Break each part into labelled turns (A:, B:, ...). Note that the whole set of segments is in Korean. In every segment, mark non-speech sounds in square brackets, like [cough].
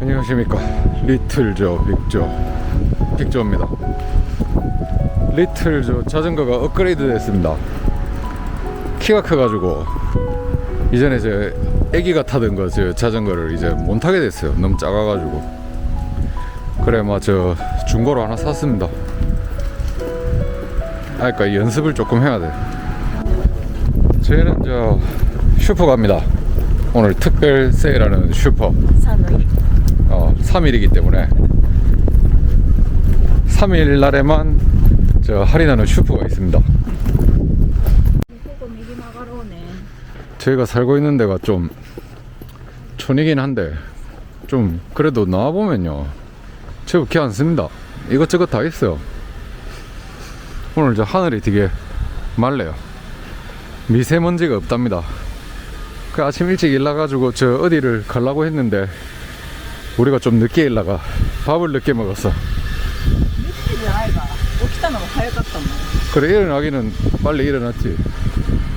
A: 안녕하십니까. 리틀조 빅조 빅조입니다. 리틀조 자전거가 업그레이드 됐습니다. 키가 커가지고 이전에 제 애기가 타던 거저 자전거를 이제 못 타게 됐어요. 너무 작아가지고. 그래 뭐저 중고로 하나 샀습니다. 아 그러니까 연습을 조금 해야 돼. 저희는 저 슈퍼 갑니다. 오늘 특별 세일하는 슈퍼.
B: 산의
A: 어, 3일이기 때문에 3일 날에만 저 할인하는 슈퍼가 있습니다. 저희가 살고 있는 데가 좀 촌이긴 한데 좀 그래도 나와 보면요 제법 괜찮습니다. 이것저것 다 있어요. 오늘 저 하늘이 되게 맑네요. 미세먼지가 없답니다. 그 아침 일찍 일나가지고 저 어디를 가려고 했는데 우리가 좀 늦게 일나가 밥을 늦게 먹었어.
B: 미치지 아이가. 오키타のが早かったもん。
A: 그래 일어나기는 빨리 일어났지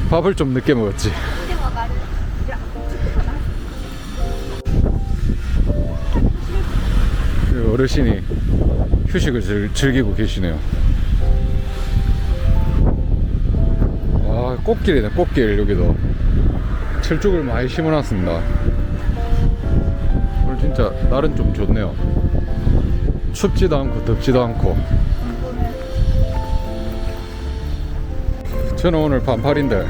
A: 밥을 좀 늦게 먹었지 그 어르신이 휴식을 즐, 즐기고 계시네요 와 꽃길이네 꽃길 여기도 철쭉을 많이 심어놨습니다 오늘 진짜 날은 좀 좋네요. 춥지도 않고 덥지도 않고. 저는 오늘 반팔인데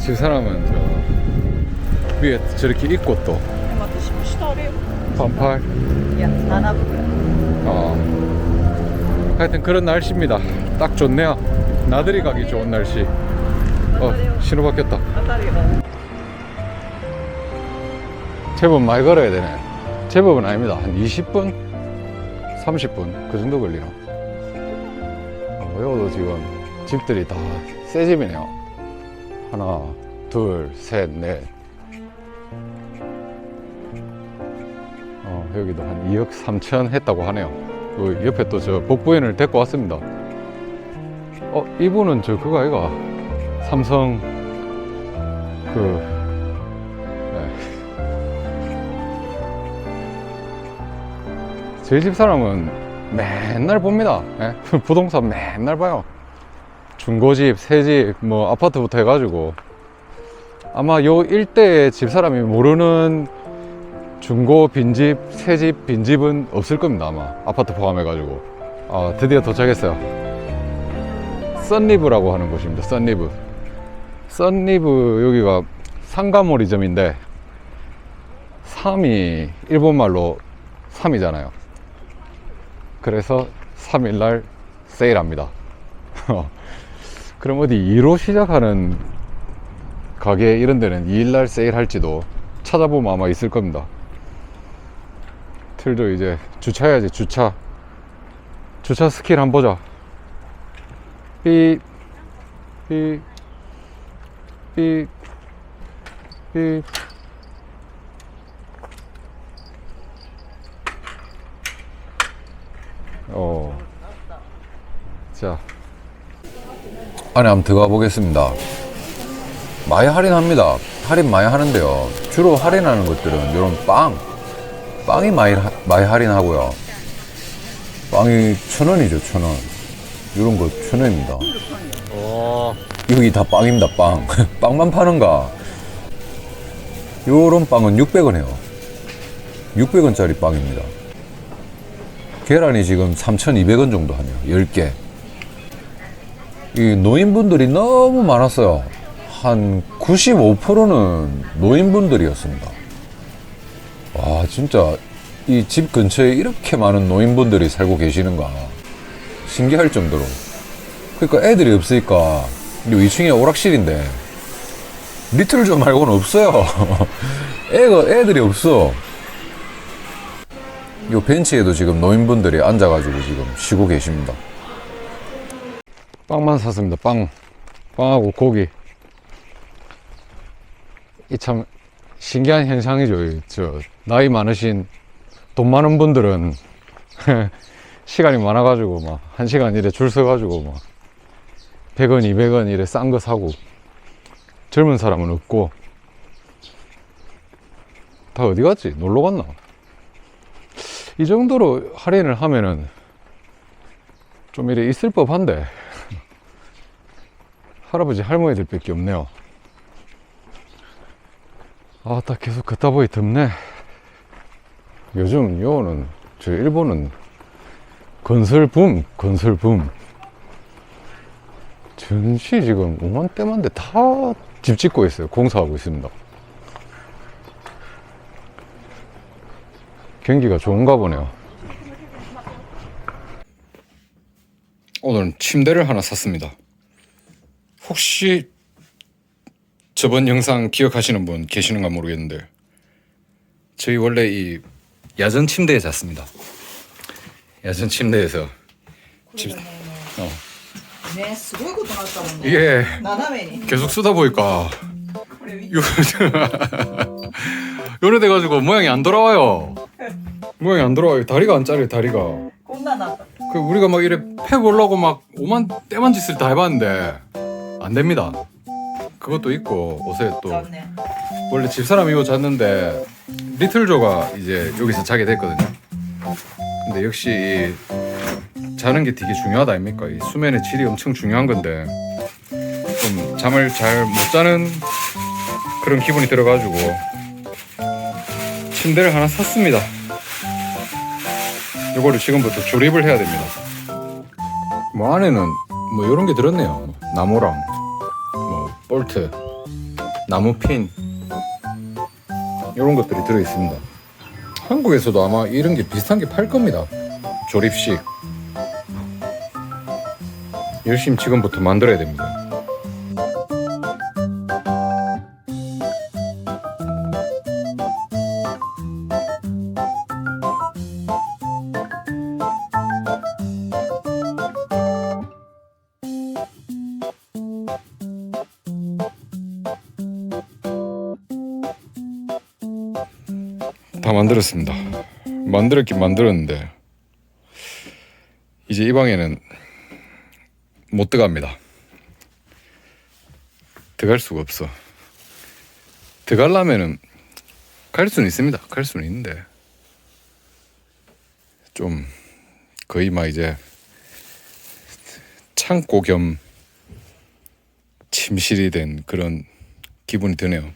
A: 집사람은 저 위에 저렇게 입고 또 반팔? 어. 하여튼 그런 날씨입니다. 딱 좋네요. 나들이 가기 좋은 날씨. 어 신호 바뀌었다. 제법 많이 걸어야 되네 제법은 아닙니다. 한 20분? 30분? 그 정도 걸리나? 어, 여기도 지금 집들이 다 새 집이네요. 하나 둘셋넷. 어, 여기도 한 2억 3천 했다고 하네요. 그 옆에 또 저 복부인을 데리고 왔습니다. 어 이분은 저 그거 아이가? 삼성 그 저희 집 사람은 맨날 봅니다. 예? [laughs] 부동산 맨날 봐요. 중고집, 새집, 뭐 아파트부터 해가지고 아마 요 일대에 집 사람이 모르는 중고 빈집, 새집, 빈집은 없을 겁니다. 아마 아파트 포함해가지고 아, 드디어 도착했어요. 썬리브라고 하는 곳입니다. 썬리브. 썬리브 여기가 상가몰이점인데 3이 일본말로 3이잖아요. 그래서 3일날 세일합니다. [laughs] 그럼 어디 2로 시작하는 가게 이런 데는 2일날 세일할지도 찾아보면 아마 있을 겁니다. 틀도 이제 주차해야지, 주차. 주차 스킬 한번 보자. 삐, 삐, 삐, 삐. 어. 자. 안에 한번 들어가 보겠습니다. 많이 할인합니다. 할인 많이 하는데요. 주로 할인하는 것들은 이런 빵. 빵이 많이, 하- 많이 할인하고요. 빵이 천 원이죠, 천 원. 이런 거 천 원입니다. 여기 다 빵입니다, 빵. [laughs] 빵만 파는가? 요런 빵은 600원이에요. 600원짜리 빵입니다. 계란이 지금 3,200원 정도 하네요. 10개. 이 노인분들이 너무 많았어요. 한 95%는 노인분들이었습니다. 와, 진짜 이 집 근처에 이렇게 많은 노인분들이 살고 계시는가. 신기할 정도로. 그러니까 애들이 없으니까 요 2층에 오락실인데 리틀조 말고는 없어요. [laughs] 애가 애들이 없어. 요 벤치에도 지금 노인분들이 앉아가지고 지금 쉬고 계십니다. 빵만 샀습니다. 빵. 빵하고 고기. 이 참 신기한 현상이죠. 이저 나이 많으신 돈 많은 분들은 [laughs] 시간이 많아가지고 막 한 시간 이래 줄 서가지고 막 100원, 200원 이래 싼 거 사고 젊은 사람은 없고 다 어디 갔지? 놀러 갔나? 이 정도로 할인을 하면은 좀 이래 있을 법한데. 할아버지 할머니들 밖에 없네요. 아딱 계속 걷다 보니 덥네. 요즘 요는 저 일본은 건설 붐 건설 붐. 전시 지금 오만 때만데 다 집 짓고 있어요. 공사하고 있습니다 경기가 좋은가 보네요. 오늘은 침대를 하나 샀습니다. 혹시 저번 영상 기억하시는 분 계시는가 모르겠는데 저희 원래 이 야전 침대에 잤습니다. 야전 침대에서 집, 어.
B: 네, 수고 고도 났다
A: 오늘.
B: 나나메니.
A: 계속 쓰다 보니까 [laughs] 요래 돼가지고 모양이 안 돌아와요. 모양이 안 들어와. 다리가 안 잘려 다리가.
B: 곤란하다.
A: 그 우리가 막 이래 패 보려고 막 오만 때만 짓을 다 해봤는데 안 됩니다. 그것도 있고 옷에 또
B: 그렇네.
A: 원래 집사람 이거 잤는데 리틀조가 이제 여기서 자게 됐거든요. 근데 역시 이 자는 게 되게 중요하다 아닙니까? 이 수면의 질이 엄청 중요한 건데 좀 잠을 잘 못 자는 그런 기분이 들어가지고 침대를 하나 샀습니다. 이거를 지금부터 조립을 해야 됩니다. 뭐 안에는 뭐 이런 게 들었네요. 뭐 나무랑 뭐 볼트, 나무 핀 이런 것들이 들어 있습니다. 한국에서도 아마 이런 게 비슷한 게 팔 겁니다. 조립식. 열심히 지금부터 만들어야 됩니다. 만들었습니다. 만들었긴 만들었는데 이제 이 방에는 못 들어갑니다. 들어갈 수가 없어. 들어가려면은 갈 수는 있습니다. 갈 수는 있는데 좀 거의 막 이제 창고 겸 침실이 된 그런 기분이 드네요.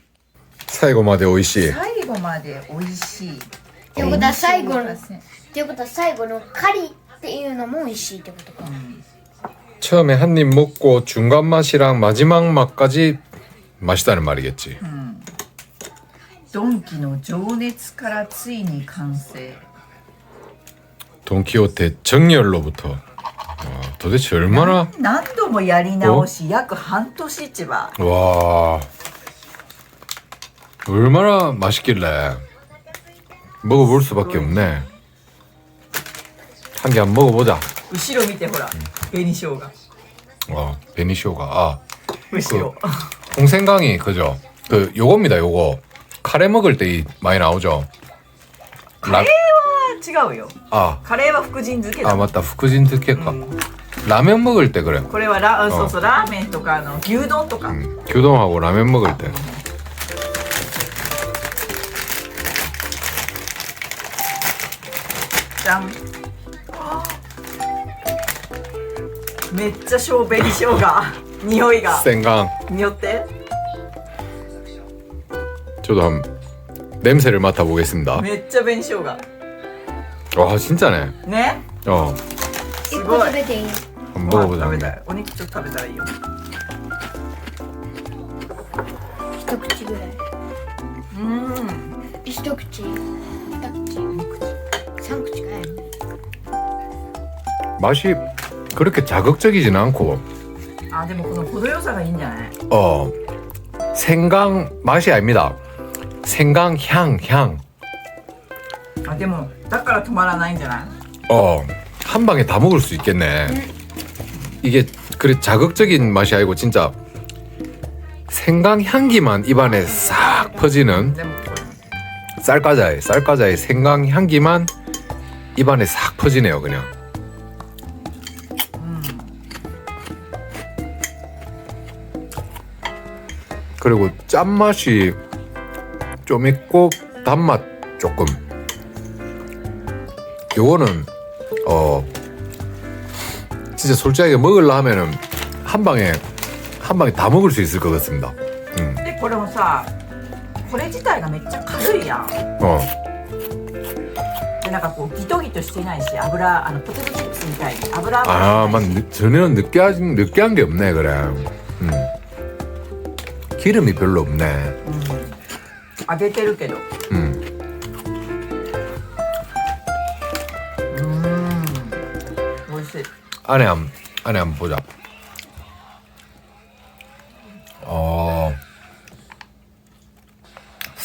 A: 사이고마데 오이시.
B: 最後まで美味しい
C: ってことは最後の
B: うん
C: っていうことは最後の狩りっていうのも美味しいってことか。
A: 처음에 한 입 먹고 중간 맛이랑 마지막 맛까지 맛있다는 말이겠지.
B: ドンキの情熱からついに完成
A: 돈키호테 정열로부터 와, 도대체 얼마나
B: 何度もやり直し約半年市場
A: 와 얼마나 맛있길래 먹어볼 수밖에 없네. 한 개 한 먹어보자.
B: 後ろ見てほら紅生姜
A: 와 베니쇼가 아
B: 後ろ
A: 홍생강이 그죠? 그 요겁니다 요거 카레 먹을 때 이 많이 나오죠. 라,
B: 違うよ
A: 아,
B: カレーは福神漬けだ
A: 아 맞다 후쿠진 특혜가 라면 먹을 때 그래.
B: これはラ,、うんそうそうラーメンとかあの牛丼とか、
A: 음, 규동하고 라면 먹을 때.
B: じゃんめっちゃ小紅生姜[laughs] 匂いが
A: 생강.
B: 匂って
A: 저도 한 냄새를 맡아보겠습니다.
B: めっちゃ紅生姜
A: 와 진짜네.
B: ね
A: 어
C: 一個
B: すごい
C: 食べていい
A: 한번
B: ご飯食べ
A: 먹어보자.
B: たいお肉ちょっと食べたらいいよ
C: 一口ぐらい。
B: うん
C: 一口、二口、 상추가
A: 맛이 그렇게 자극적이진 않고
B: 아, 근데 뭐 그건 고도 요소가 있냐?
A: 어 생강 맛이 아닙니다. 생강 향 향.
B: 아, 근데 뭐 닭가라 토마라 나인잖아.
A: 어 한 방에 다 먹을 수 있겠네. 이게 그래 자극적인 맛이 아니고 진짜 생강 향기만 입안에 싹 퍼지는
B: 네, 뭐
A: 쌀과자의 쌀과자의 생강 향기만 입안에 싹 퍼지네요, 그냥. 그리고 짠맛이 좀 있고
D: 단맛 조금. 요거는 어 진짜 솔직하게 먹으려 하면은 한 방에 한 방에 다 먹을 수 있을 것 같습니다. 음.
B: でこれもさこれ自体がめっちゃ軽いやん
D: 어.
B: でなんかこうギトギトしてないし油あのポテトチップスみたいに油
D: 아,
B: は
D: 만 느- 전혀 느끼한 느끼한 게 없네 그래. 음. 기름이 별로 없네.
B: 揚げてるけど
D: 음.
B: うん美味しい
D: 안에 한 안에 한번 보자.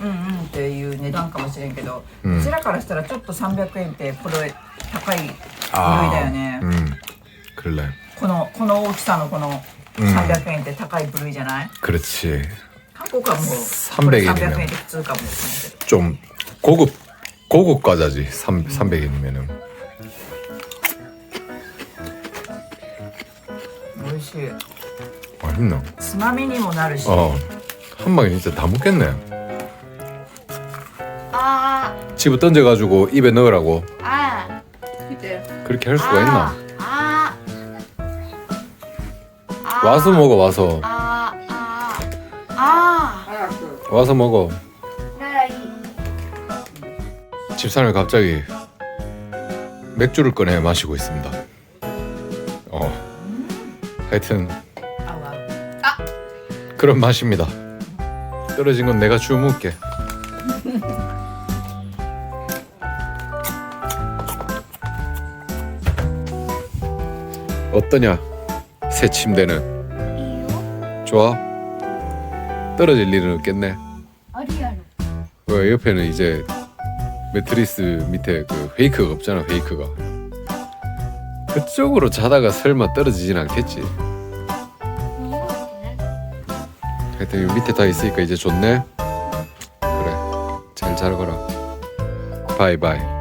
B: うんうんっていう値段かもしれんけど、
D: う
B: うんちらからしたらちょっと300円ってこれ高い部類だよね、
D: 음. 그래.
B: このこの大きさのこの
D: うん
B: 300円って高い部類じゃない、
D: 그렇지.
B: 韓国はもう
D: 300
B: これ
D: 円
B: 300円って普通かもしれんけど
D: 좀 고급 고급 과자지. 3 300엔이면은.
B: 美味しい
D: 맛있나?
B: つまみにもなるし、
D: 어. 한 방에 진짜 다 먹겠네. 집어 던져가지고 입에 넣으라고
C: 아, 그때.
D: 그렇게 할 수가 있나?
C: 아, 아, 아,
D: 와서 먹어 와서
C: 아, 아, 아.
D: 와서 먹어 집사람이 갑자기 맥주를 꺼내 마시고 있습니다. 어, 하여튼
B: 아.
D: 그런 맛입니다. 떨어진 건 내가 주워 먹을게. 어떠냐? 새 침대는 좋아? 떨어질 일은 없겠네. 왜 옆에는 이제 매트리스 밑에 그 페이크가 없잖아 페이크가. 그쪽으로 자다가 설마 떨어지진 않겠지. 하여튼 여기 밑에 다 있으니까 이제 좋네. 그래 잘 자거라. 바이바이.